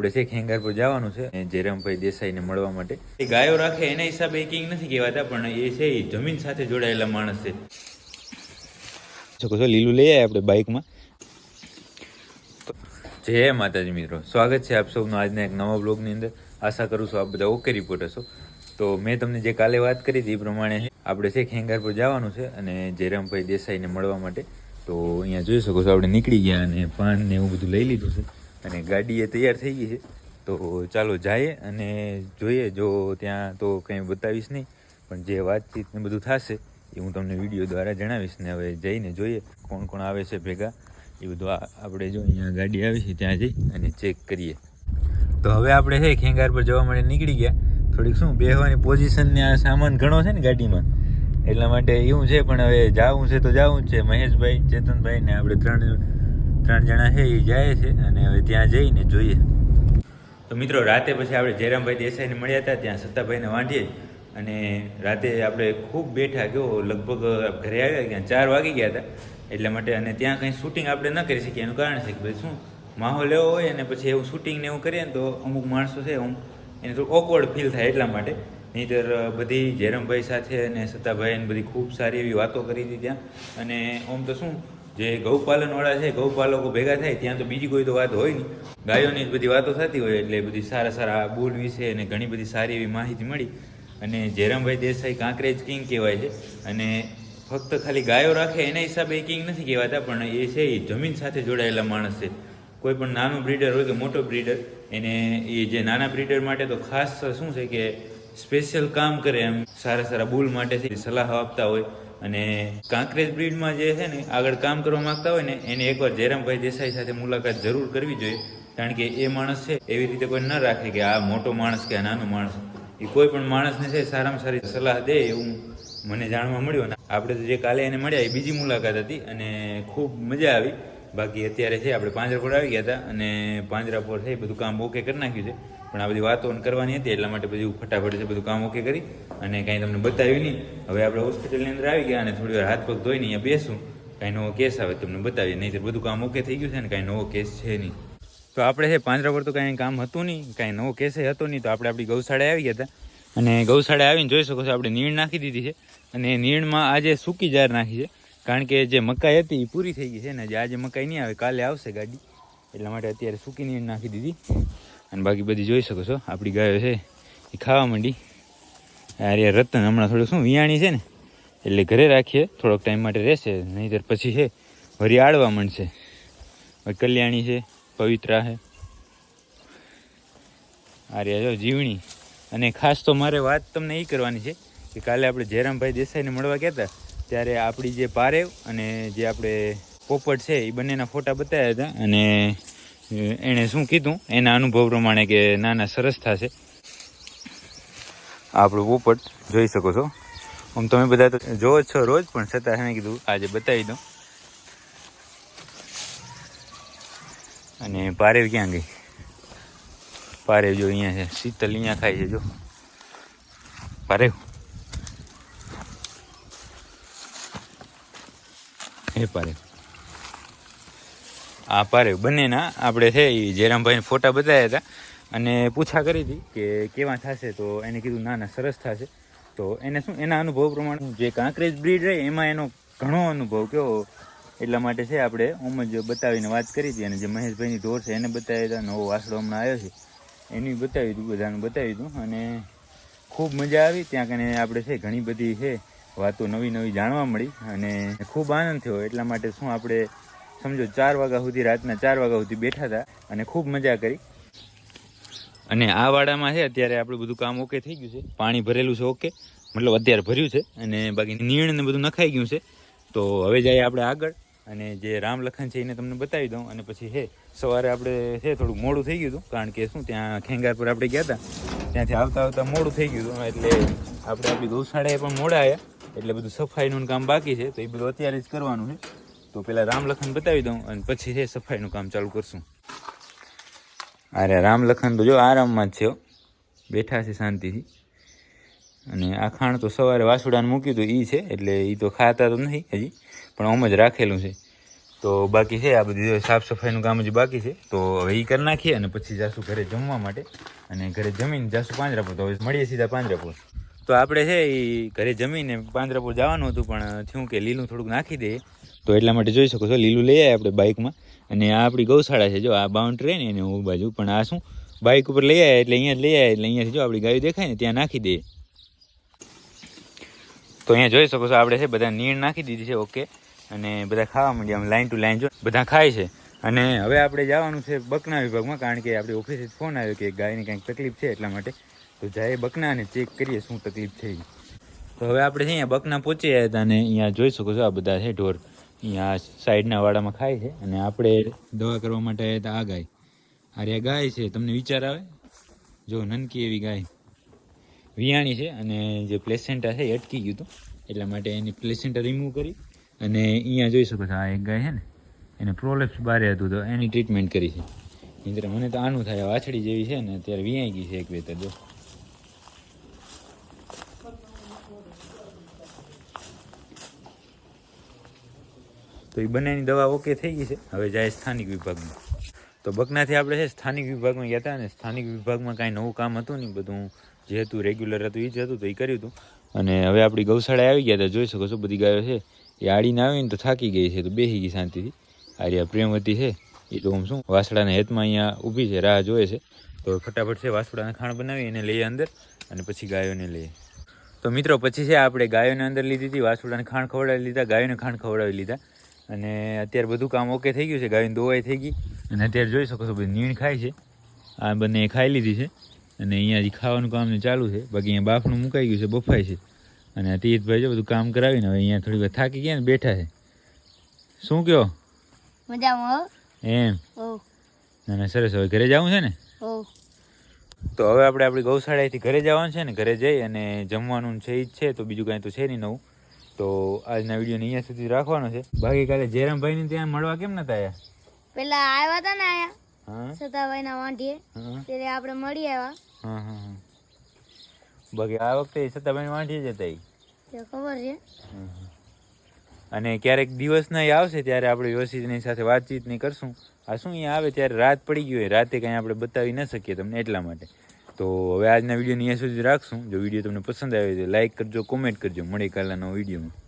આપણે છે ખેંગારપુર જવાનું છે. જયરામભાઈ દેસાઈને મળવા માટે. ગાયો રાખે એના હિસાબે કિંગ નથી કહેવાતા પણ એ છે એ જમીન સાથે જોડાયેલા માણસ છે. શકો છો? લીલું લઈ આવ્યા આપણે બાઇકમાં? જય માતાજી મિત્રો. સ્વાગત છે આપ સૌનું આજના એક નવા બ્લોગની અંદર. આશા કરું છું આપ બધા ઓકે રિપોર્ટર છો તો મેં તમને જે કાલે વાત કરી હતી એ પ્રમાણે આપણે છે ખેંગારપુર જવાનું છે અને જયરામભાઈ દેસાઈને મળવા માટે. તો અહીંયા જોઈ શકો છો આપણે નીકળી ગયા અને પાન ને એવું બધું લઈ લીધું છે. અને ગાડી એ તૈયાર થઈ ગઈ છે. તો ચાલો જઈએ અને જોઈએ જો ત્યાં તો કંઈ બતાવીશ નહીં, પણ જે વાતચીત ને બધું થશે એ હું તમને વીડિયો દ્વારા જણાવીશ ને હવે જઈને જોઈએ કોણ કોણ આવે છે ભેગા. એ બધું આપણે જો અહીંયા ગાડી આવી છે ત્યાં જઈ અને ચેક કરીએ. તો હવે આપણે છે ખેંગાર પર જવા માટે નીકળી ગયા. થોડીક શું બેહવાની પોઝિશનને આ સામાન ઘણો છે ને ગાડીમાં. એટલા માટે એવું છે, પણ હવે જાવું છે તો જાવું છે. મહેશભાઈ, ચેતનભાઈ ને આપણે ત્રણ ત્રણ જણા છે એ જાય છે અને હવે ત્યાં જઈને જોઈએ. તો મિત્રો, રાતે પછી આપણે જયરામભાઈ દેસાઈને મળ્યા હતા, ત્યાં સત્તાભાઈને વાંઢીએ અને રાતે આપણે ખૂબ બેઠા ગયો, લગભગ ઘરે આવ્યા ત્યાં ચાર વાગી ગયા હતા. એટલા માટે અને ત્યાં કંઈ શૂટિંગ આપણે ન કરી શકીએ, એનું કારણ છે કે ભાઈ શું, માહોલ એવો હોય અને પછી એવું શૂટિંગ ને એવું કરીએ ને તો અમુક માણસો છે હું એને થોડું ઓકવર્ડ ફીલ થાય એટલા માટે. નહીંતર બધી જયરામભાઈ સાથે અને સત્તાભાઈ બધી ખૂબ સારી એવી વાતો કરી હતી ત્યાં. અને આમ તો શું જે ગૌપાલનવાળા છે, ગૌપાલકો ભેગા થાય, ત્યાં તો બીજી કોઈ તો વાત હોય નહીં. ગાયોની બધી વાતો થતી હોય એટલે બધી સારા સારા બુલ વિશે અને ઘણી બધી સારી એવી માહિતી મળી. અને જયરામભાઈ દેસાઈ કાંકરેજ કિંગ કહેવાય છે. અને ફક્ત ખાલી ગાયો રાખે એના હિસાબે એ કિંગ નથી કહેવાતા, પણ એ છે એ જમીન સાથે જોડાયેલા માણસ છે. કોઈ પણ નાનું બ્રીડર હોય કે મોટો બ્રીડર, એને એ જે નાના બ્રીડર માટે તો ખાસ શું છે કે સ્પેશિયલ કામ કરે એમ. સારા સારા બુલ માટે સલાહ આપતા હોય. અને કાંકરેજ બ્રિડમાં જે છે ને આગળ કામ કરવા માંગતા હોય ને, એને એકવાર જયરામભાઈ દેસાઈ સાથે મુલાકાત જરૂર કરવી જોઈએ. કારણ કે એ માણસ છે, એવી રીતે કોઈ ન રાખે કે આ મોટો માણસ કે આ નાનો માણસ. એ કોઈ પણ માણસને છે, સારામાં સારી સલાહ દે એવું મને જાણવા મળ્યું. ને આપણે તો જે કાલે એને મળ્યા, એ બીજી મુલાકાત હતી અને ખૂબ મજા આવી. બાકી અત્યારે છે, આપણે પાંજરાપોર આવી ગયા હતા અને પાંજરાપોર છે, એ બધું કામ ઓકે કરી નાખ્યું છે. પણ આ બધી વાતો કરવાની હતી, એટલા માટે બધું ફટાફટ છે બધું કામ ઓકે કરી અને કાંઈ તમને બતાવ્યું નહીં. હવે આપણે હોસ્પિટલની અંદર આવી ગયા અને થોડી વાર હાથ પગ ધોઈને અહીંયા બેસું. કાંઈ નવો કેસ આવે તમને બતાવીએ. નહીં બધું કામ ઓકે થઈ ગયું છે ને કાંઈ નવો કેસ છે નહીં. તો આપણે છે પાંજરા પર તો કાંઈ કામ હતું નહીં. કાંઈ નવો કેસે હતો નહીં. તો આપણે આપણી ગૌશાળાએ આવી ગયા હતા. અને ગૌશાળાએ આવીને જોઈ શકો છો, આપણે નીણ નાખી દીધી છે. અને નીણમાં આજે સૂકી જાર નાખી છે, કારણ કે જે મકાઈ હતી એ પૂરી થઈ ગઈ છે. ને જે આજે મકાઈ નહીં આવે, કાલે આવશે ગાડી. એટલા માટે અત્યારે સૂકી નીણ નાખી દીધી. અને બાકી બધી જોઈ શકો છો. આપણી ગાયો છે, એ ખાવા માંડી. અરે રતન, હમણાં થોડું શું વિયાણી છે ને, એટલે ઘરે રાખીએ. થોડોક ટાઈમ માટે રહેશે, નહીંતર પછી છે વરી આડવા માંડશે. કલ્યાણી છે, પવિત્રા છે. આર્યા જો જીવણી. અને ખાસ તો મારે વાત તમને એ કરવાની છે, કે કાલે આપણે જયરામભાઈ દેસાઈને મળવા ગયા હતા, ત્યારે આપણી જે પારેવ અને જે આપણે પોપટ છે એ બંનેના ફોટા બતાવ્યા હતા. અને એણે શું કીધું? એના અનુભવ પ્રમાણે કે ના ના સરસ થશે. આપણું પોપટ જોઈ શકો છો. આમ તમે બધા તો જોવો છો રોજ, પણ છતાં એને કીધું, આજે બતાવી દઉં. અને પારેવ ક્યાં ગઈ? પારેવ જો અહીંયા છે, શીતલ અહીંયા ખાય છે, જો. પારેવ. હે પારેવ. આ પારે બંનેના આપણે છે એ જયરામભાઈને ફોટા બતાવ્યા હતા. અને પૂછા કરી હતી કે કેવા થશે તો એને કીધું ના ના, સરસ થશે. તો એને શું, એના અનુભવ પ્રમાણે જે કાંકરેજ બ્રીડ રહે એમાં એનો ઘણો અનુભવ કયો એટલા માટે છે આપણે ઓમ જ બતાવીને વાત કરી હતી અને જે મહેશભાઈની ઢોર છે એને બતાવ્યા હતા નવો વાસડો હમણાં આવ્યો છે. એની બતાવી હતું, બધાને બતાવી હતું અને ખૂબ મજા આવી. ત્યાં કને આપણે છે ઘણી બધી છે વાતો નવી નવી જાણવા મળી અને ખૂબ આનંદ થયો. એટલા માટે શું આપણે સમજો, ચાર વાગ્યા સુધી, રાતના ચાર વાગ્યા સુધી બેઠા હતા અને ખૂબ મજા કરી. અને આ વાડામાં છે, અત્યારે આપણું બધું કામ ઓકે થઈ ગયું છે. પાણી ભરેલું છે ઓકે મતલબ અત્યારે ભર્યું છે અને બાકી નીણ ને બધું નખાઈ ગયું છે. તો હવે જઈએ આપણે આગળ અને જે રામલખન છે એને તમને બતાવી દઉં. અને પછી હે, સવારે આપણે છે થોડું મોડું થઈ ગયું હતું. કારણ કે શું, ત્યાં ખેંગાર પર આપણે ગયા હતા. ત્યાંથી આવતા આવતા મોડું થઈ ગયું હતું. એટલે આપણે આપણી ગૌશાળાએ પણ મોડા આવ્યા એટલે બધું સફાઈનું કામ બાકી છે. તો એ બધું અત્યારે જ કરવાનું છે. તો પેલા રામલખન બતાવી દઉં અને પછી છે સફાઈનું કામ ચાલુ કરશું. અરે રામ લખન તો જો આરામમાં જ છે બેઠા છે શાંતિથી. અને આ ખાણ તો સવારે વાસુડાને મૂક્યું હતું એ છે, એટલે એ તો ખાતા તો નથી હજી, પણ આમ જ રાખેલું છે. તો બાકી છે, આ બધી સાફ સફાઈનું કામ હજી બાકી છે. તો હવે એ કરી નાખીએ અને પછી જાશું ઘરે જમવા માટે. અને ઘરે જમીને જાશું પાંજરાપુર, તો હવે મળીએ સીધા પાંજરાપુર. તો આપણે છે એ ઘરે જમીને પાંજરાપુર જવાનું હતું, પણ થયું કે લીલું થોડુંક નાખી દઈએ. તો એટલા માટે જોઈ શકો છો, લીલું લઈ આવ્યા આપણે બાઇકમાં. અને આ આપણી ગૌશાળા છે, જો આ બાઉન્ડ્રી ને એને હું બાજુ પણ આ શું? બાઇક ઉપર લઈ આવ્યા એટલે અહીંયા લઈ આવ્યા એટલે અહીંયાથી જો આપણી ગાયો દેખાય ને ત્યાં નાખી દઈએ. તો અહીંયા જોઈ શકો છો, આપણે છે બધા નીણ નાખી દીધી છે ઓકે અને બધા ખાવા માંડ્યા, આમ લાઈન ટુ લાઈન જો, બધા ખાય છે. અને હવે આપણે જવાનું છે બકના વિભાગમાં, કારણ કે આપણી ઓફિસે ફોન આવ્યો કે ગાયની કંઈક તકલીફ છે એટલા માટે. તો જાય બકના અને ચેક કરીએ શું તકલીફ છે ઈ. તો હવે આપણે અહીંયા બકના પહોંચી આવ્યા હતા અને અહીંયા જોઈ શકો છો આ બધા છે ઢોર. અહીંયા સાઈડના વાડામાં ખાય છે અને આપણે દવા કરવા માટે આવ્યા હતા આ ગાય. આ રહ્યા ગાય છે, તમને વિચાર આવે? જો, નનકી એવી ગાય. વિયાણી છે અને જે પ્લેસેન્ટા છે એ અટકી ગયું હતું. એટલા માટે એની પ્લેસેન્ટા રિમૂવ કરી અને અહીંયા જોઈ શકો છો, આ એક ગાય છે ને, એને પ્રોલેપ્સ બારે હતું તો એની ટ્રીટમેન્ટ કરી છે. મિત્ર મને તો આનું થાય, વાછડી જેવી છે ને, અત્યારે વિયાઈ ગઈ છે એક બે તો, જો. તો એ બંનેની દવા ઓકે થઈ ગઈ છે. હવે જાય સ્થાનિક વિભાગમાં. તો બકનાથી આપણે છે સ્થાનિક વિભાગમાં ગયા હતા અને સ્થાનિક વિભાગમાં કાંઈ નવું કામ હતું નહીં. બધું જે હતું રેગ્યુલર હતું એ જ હતું, તો એ કર્યું હતું. અને હવે આપણી ગૌશાળા આવી ગયા હતા. જોઈ શકો છો બધી ગાયો છે. એ આડીને આવીને તો થાકી ગઈ છે, તો બેસી ગઈ શાંતિથી. આર્યા પ્રેમવતી છે. એ તો આમ શું, વાસડાના હેતમાં અહીંયા ઊભી છે, રાહ જોવે છે. તો ફટાફટ છે વાસડાના ખાણ બનાવી એને લઈએ અંદર અને પછી ગાયોને લઈએ. તો મિત્રો, પછી છે આપણે ગાયોને અંદર લીધી હતી, વાસુડાને ખાણ ખવડાવી લીધા, ગાયોને ખાણ ખવડાવી લીધા. અને અત્યારે બધું કામ ઓકે થઈ ગયું છે. ગાયની દોવાઈ થઈ ગઈ. અને અત્યારે જોઈ શકો છો બધી નીણ ખાય છે. આ બંને ખાઈ લીધી છે. અને અહીંયા હજી ખાવાનું કામ ને ચાલુ છે. બાકી અહીંયા બાફનું મુકાઈ ગયું છે બફાય છે. અને આ તીર્થભાઈ છે બધું કામ કરાવીને હવે અહીંયા થોડી વાર થાકી ગયા ને બેઠા છે. શું કયો મજામાં એમ? ના ના સરસ. હવે ઘરે જવું છે ને? તો હવે આપણે આપણી ગૌશાળાએથી ઘરે જવાનું છે ને? ઘરે જઈ અને જમવાનું છે ઈ જ છે તો બીજું કાંઈ તો છે નહીં નવું. તો આજના વીડિયો અહીંયા સુધી રાખવાનો છે. બાકી કાલે જયરામભાઈને ત્યાં મળવા કેમ નતા આયા? પેલા આવ્યા હતા ને આયા? સતાભાઈ ના વાંઢીએ. ત્યારે આપણે મળી આવ્યા. બાકી આ વખતે સતાભાઈ વાંઢી જ હતા ખબર છે. અને ક્યારેક દિવસના એ આવશે ત્યારે આપણે વ્યવસ્થિત એની સાથે વાતચીત નહીં કરશું. આ શું અહીંયા આવે? ત્યારે રાત પડી ગઈ હોય. રાતે કંઈ આપણે બતાવી ન શકીએ તમને એટલા માટે. તો હવે આજના વિડીયોની અહીંયા સુધી રાખશું. જો વીડિયો તમને પસંદ આવે તો લાઇક કરજો કોમેન્ટ કરજો. મળી કાલના વિડીયોમાં.